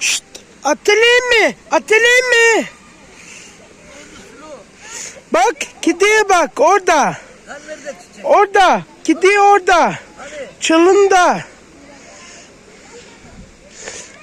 Şşt, atlayayım mı? Atlayayım mı? Bak kediye bak orada. Orada. Kedi orada. Çalında.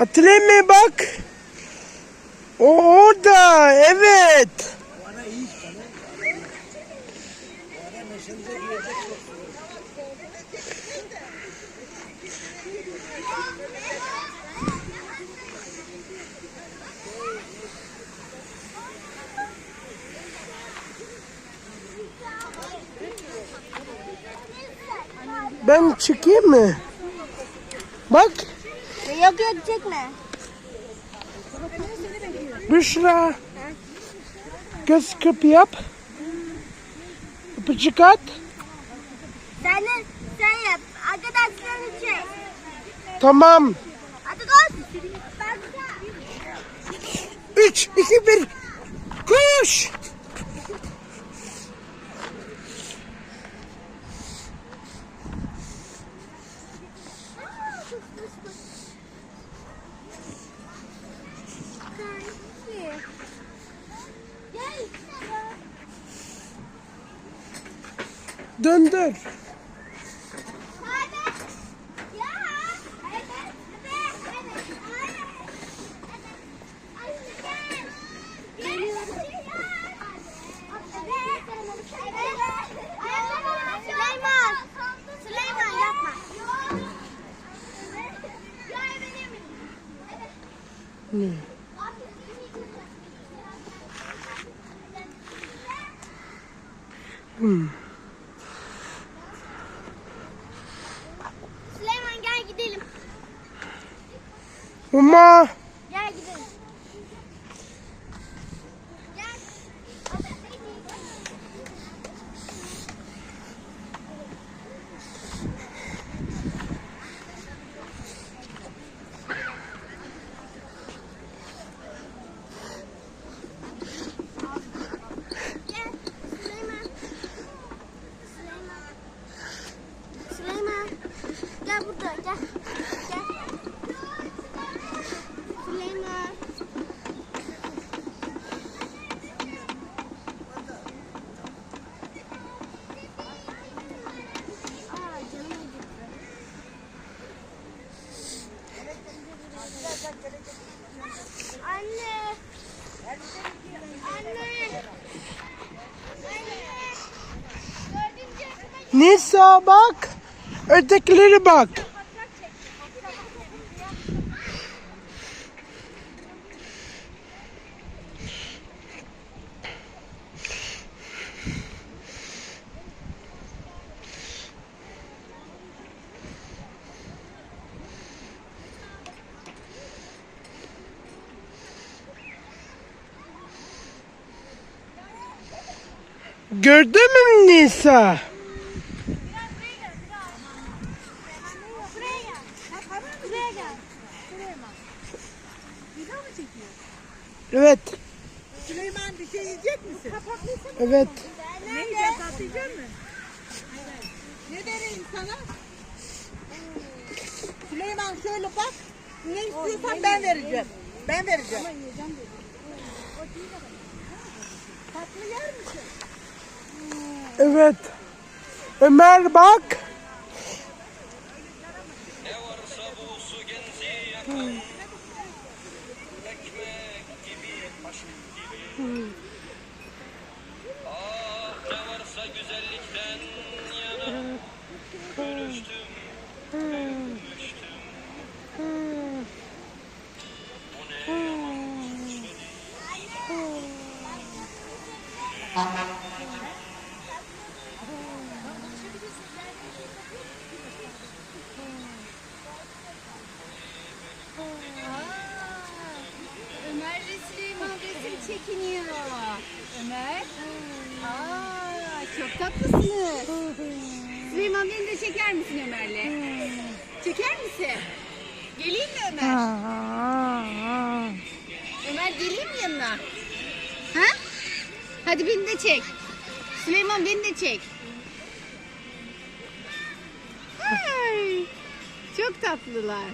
Atlayayım mı bak. O orada. Evet. Ben çıkayım mı? Bak. Yok yok çekme. Büşra. Göz kırpı yap. Öpücük at. Sen sen yap. Arkadaşlarını çek. Tamam. Hadi koş. Üç, iki, bir. Koş. Gel. Yapma. Ne? Süleyman gel gidelim. Uma. Gel gidelim. Gel. Gel. Süleyman. Süleyman. Süleyman. Gel burada gel. Gel. Süleyman. Aa canım acıdı. Anne. Anne. Anne. Dördüncü yaşıma Nisa bak. Ötekileri bak. Gördün mü Nisa? Buraya gel. Buraya gel. Süleyman. Video mu çekiyor? Evet. Süleyman bir şey yiyecek misin? Evet. Ne yiyeceksin? Tatlı yiyecek misin? Ne vereyim sana? Süleyman şöyle bak. Ne istiyorsan ben vereceğim. Ben vereceğim. Tatlı yer misin? Evet. Ömer bak. Beni de çeker misin Ömer'le? Çeker misin? Geleyim mi Ömer? Ömer geleyim mi yanına? Ha? Hadi beni de çek. Süleyman beni de çek. Ay, çok tatlılar.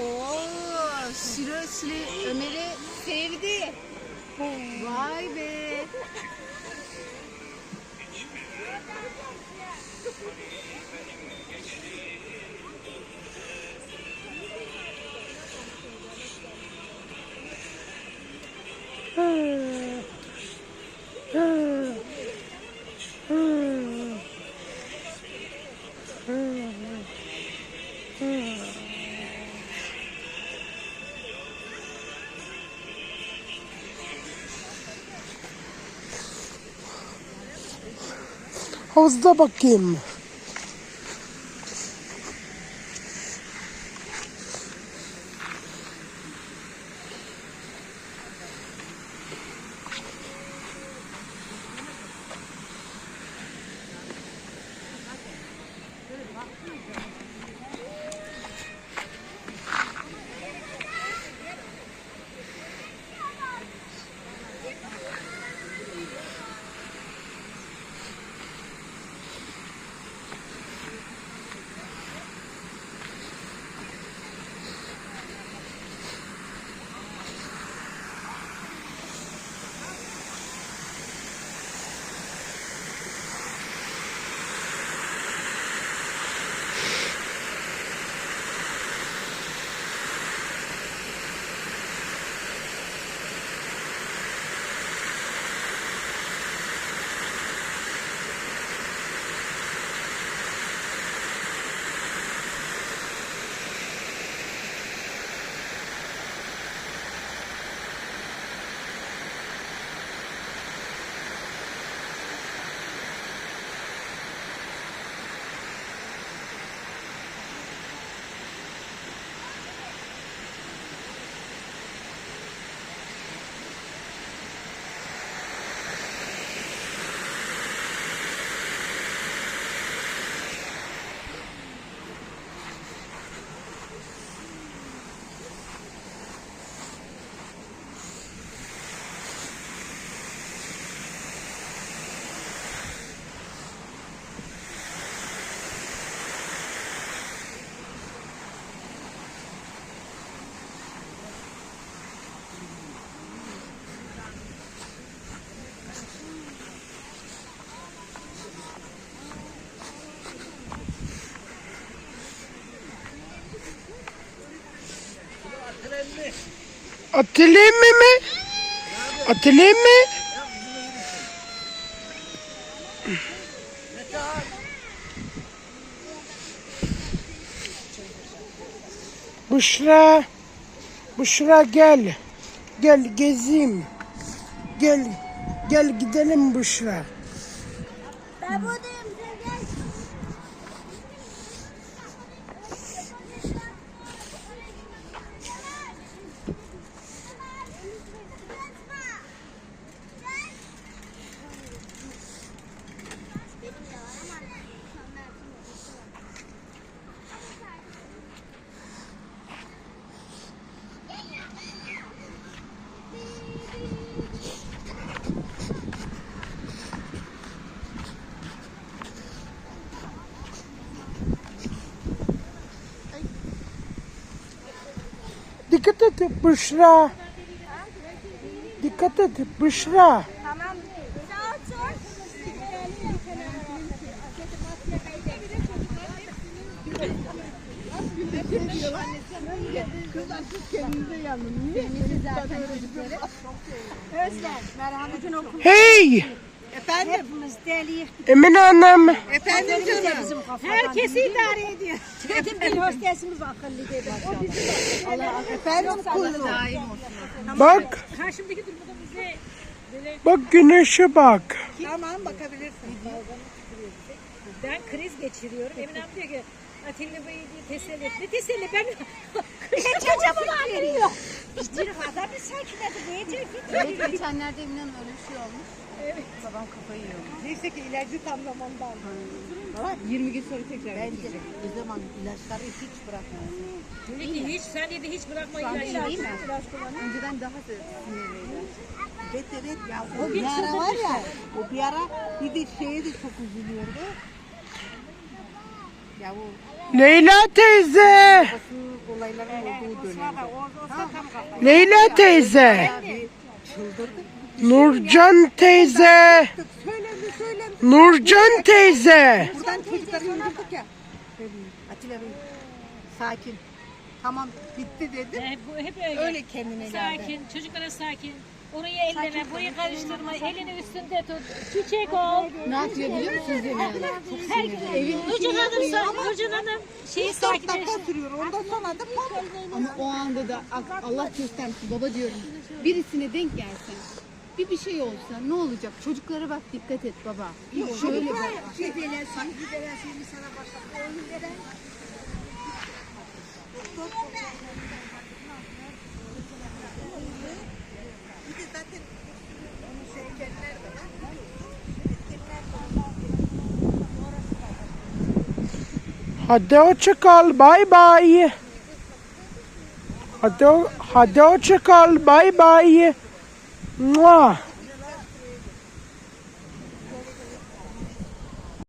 Oo, Süre Ömer'i sevdi. Vay be. Havuzda bakayım. Atlayayım mı mi? Atlayayım mı? Büşra. Büşra gel. Gel gezeyim. Gel. Gel gidelim Büşra. Ben buradayım Dikkat et Büşra. Dikkat et Büşra. Tamam. Sağ. Hey! Efendim? Hepimiz deliyiz. Emine Hanım. Efendim canım. Herkesi idare ediyor. Dedim bir hostesimiz akıllı dedi. O bizim Allah efendim kullu. Bak. Bak güneşe bak. Tamam bakabilirsin. Ben kriz geçiriyorum. Emine diyor ki Atilla Bey'i teselli et. Ne teselli ben Çocuğumun veriyor. Bir fazla bir sakinledi. Diyecek ki. Evet, geçenlerde Emine Hanım öyle bir şey olmuş. Evet. Babam kafayı yiyor. Neyse ki ilacı tam zamanında aldım. 20 gün sonra tekrar Bence gidecek. o zaman ilaçları hiç bırakmaz. Dedi ki hiç sen dedi hiç bırakma Şu an iyi ilaçları. değil mi? Önceden daha da sinirliydi. Evet evet ya o, bir ara var ya o bir ara bir de şeye de çok üzülüyordu. Ya o Leyla teyze. olayların olduğu dönemde. Leyla teyze. Nurcan teyze. Nurcan teyze. Buradan çocukları indirdik ya. Dedim, Atilla Bey sakin. Tamam bitti dedim. Hep öyle. Öyle kendine geldi. Sakin, çocuklara sakin. Orayı elleme, burayı karıştırma, elini üstünde tut. Çiçek ol. Ne yapıyor biliyor musunuz Emine Hanım? Sinirli. Evin Nurcan Hanım, sa- Nurcan Hanım şeyi 4 sakinleş. dakika sürüyor. Ondan sonra da pamuk. Ama o anda da ak- Allah göstermesin baba diyorum. Birisine denk gelsen. Bir bir şey olsa ne olacak? Çocuklara bak dikkat et baba. Şöyle bak. Bir de zaten onun şekerler de var. Hadi hoşça kal. Bay bay. Hadi, hadi